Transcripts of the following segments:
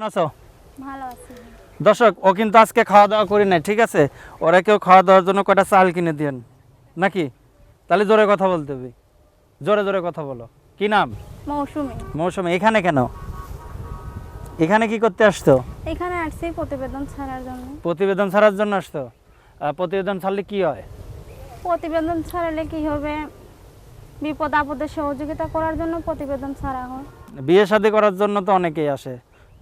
কেমন আছো? ভালো আছি। দর্শক ও কিন্তু আজকে খাওয়া দাওয়া করি নাই ঠিক আছে? ওরা কেউ খাওয়া দাওয়ার জন্য কটা চাল কিনে দিয়েন নাকি? তাহলে জোরে কথা বলতে হবে। জোরে জোরে কথা বলো। কি নাম? মৌসুমি। মৌসুমি এখানে কেন? এখানে কি করতে আসতো এখানে আসছি প্রতিবেদন ছাড়ার জন্য। প্রতিবেদন ছাড়ার জন্য আসতো প্রতিবেদন ছাড়লে কি হয়? প্রতিবেদন ছাড়ালে কি হবে? বিপদ আপদে সহযোগিতা করার জন্য প্রতিবেদন ছাড়া হয়। বিয়ে শাদী করার জন্য তো অনেকেই আসে।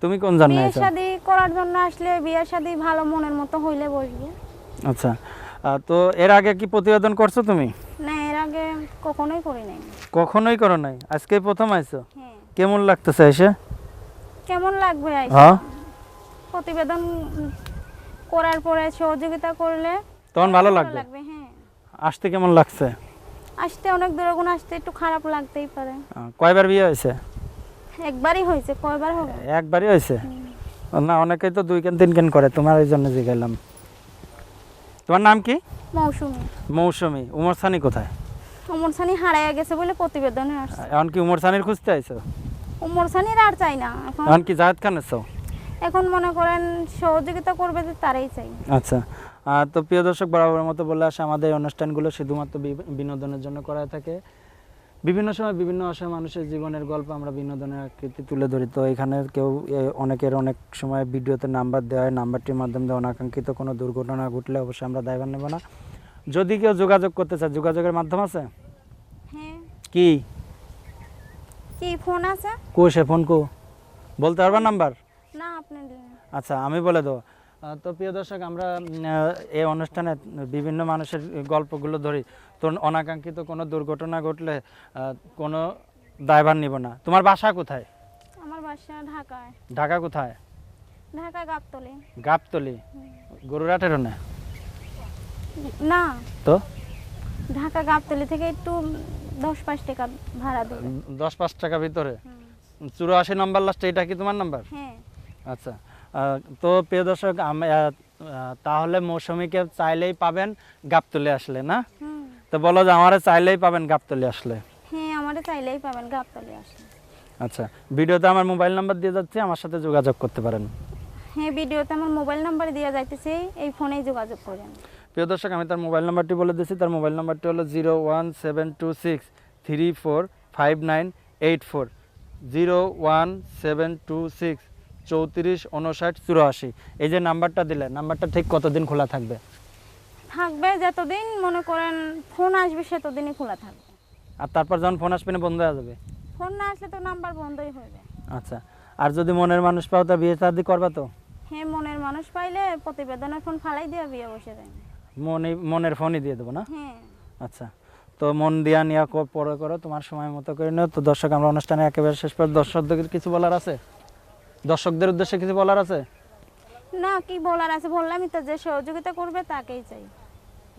তুমি কোন জন্য বিয়ে শাদি করার জন্য আসলে বিয়ে শাদি ভালো মনের মতো হইলে বসবে। আচ্ছা তো এর আগে কি প্রতিবেদন করছ তুমি? না এর আগে কখনোই করি নাই। কখনোই করো নাই? আজকে প্রথম আইছো? হ্যাঁ। কেমন লাগতেছে এসে? কেমন লাগবে আইসা? হ্যাঁ। প্রতিবেদন করার পরে সহযোগিতা করলে তখন ভালো লাগবে? লাগবে হ্যাঁ। আসতে কেমন লাগছে? আসতে অনেক দূরে গুণ আসতে একটু খারাপ লাগতেই পারে। কয়বার বিয়ে হয়েছে? একবারই হয়েছে কয়বার হবে? একবারই হয়েছে? না অনেকেই তো দুই কেন তিন কেন করে তোমার এই জন্য জিগাইলাম। তোমার নাম কি? মৌসুমি। মৌসুমি উমর সানি কোথায়? উমর সানি হারাইয়া গেছে বলে প্রতিবেদনে আসছে। এখন কি উমর সানির খুঁজতে আইছো? উমর সানির আর চাই না এখন এখন কি জাহেদ খান এসো এখন মনে করেন সহযোগিতা করবে যে তারাই চাই। আচ্ছা তো প্রিয় দর্শক বরাবরের মতো বলে আসে আমাদের অনুষ্ঠানগুলো শুধুমাত্র বিনোদনের জন্য করা থাকে। বিভিন্ন সময় বিভিন্ন অসহায় মানুষের জীবনের গল্প আমরা বিনোদনের আকৃতি তুলে ধরি। তো এখানে কেউ অনেকের অনেক সময় ভিডিওতে নাম্বার দেওয়া হয় নাম্বারটির মাধ্যমে অনাকাঙ্ক্ষিত কোনো দুর্ঘটনা ঘটলে অবশ্যই আমরা দায়ভার নেব না। যদি কেউ যোগাযোগ করতে চায় যোগাযোগের মাধ্যম আছে? হ্যাঁ। কি? কি ফোন আছে? কো সে ফোন কো। বলতে পারবা নাম্বার? না আপনি। আচ্ছা আমি বলে দেবো। তো প্রিয় দর্শক আমরা এই অনুষ্ঠানে বিভিন্ন মানুষের গল্পগুলো ধরি। তো অনাকাঙ্ক্ষিত কোনো দুর্ঘটনা ঘটলে কোনো দায়ভার নিব না। তোমার বাসা কোথায়? আমার বাসা ঢাকায়। ঢাকা কোথায়? ঢাকা গাবতলি। গাবতলি? গরুরাটের না? না। তো? ঢাকা গাবতলি থেকে একটু দশ পাঁচ টাকা ভাড়া দেবে। দশ পাঁচ টাকা ভিতরে? চুরাশি নম্বর লাস্টে এটা কি তোমার নাম্বার? হ্যাঁ। আচ্ছা। তো প্রিয় দর্শক তাহলে মৌসুমীকে চাইলেই পাবেন গাবতলি আসলে না? তো বলো যে আমারে চাইলেই পাবেন গাবতলি আসলে? হ্যাঁ আমারে চাইলেই পাবেন গাবতলি আসলে। আচ্ছা ভিডিওতে আমার মোবাইল নাম্বার দিয়ে যাচ্ছে আমার সাথে যোগাযোগ করতে পারেন। হ্যাঁ ভিডিওতে আমার মোবাইল নাম্বার দেওয়া যাইতেছে এই ফোনেই যোগাযোগ করেন। প্রিয় দর্শক আমি তার মোবাইল নাম্বারটি বলে দিচ্ছি তার মোবাইল নাম্বারটি হলো zero one seven two six three four five nine eight four. Zero one seven two six. চৌত্রিশ উনষাট চুরাশি। এই যে নাম্বারটা দিলে নাম্বারটা ঠিক কতদিন খোলা থাকবে? থাকবে যতদিন মনে করেন ফোন আসবে সেতদিনই খোলা থাকবে। আর তারপর যখন ফোন আসবে না বন্ধ হয়ে যাবে? ফোন না আসলে তো নাম্বার বন্ধই হয়ে যায়। আচ্ছা। আর যদি মনের মানুষ পাও তা বিয়ে শাদি করবা তো? হ্যাঁ মনের মানুষ পাইলে প্রতিবেদনের ফোন ফালাই দিয়ে বিয়ে বসে যায়। মনে মনের ফোনই দিয়ে দেবো না? হ্যাঁ। আচ্ছা। তো মন দিয়া নিয়া কো- পরে করো তোমার সময় মতো করে নিও। তো দর্শক আমরা অনুষ্ঠানে একেবারে শেষ পর দর্শকদের কিছু বলার আছে? দর্শকদের উদ্দেশ্যে কিছু বলার আছে? না কি বলার আছে? বললামই তো যে সহযোগিতা করবে তাকেই চাই।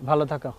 ভালো থাকো।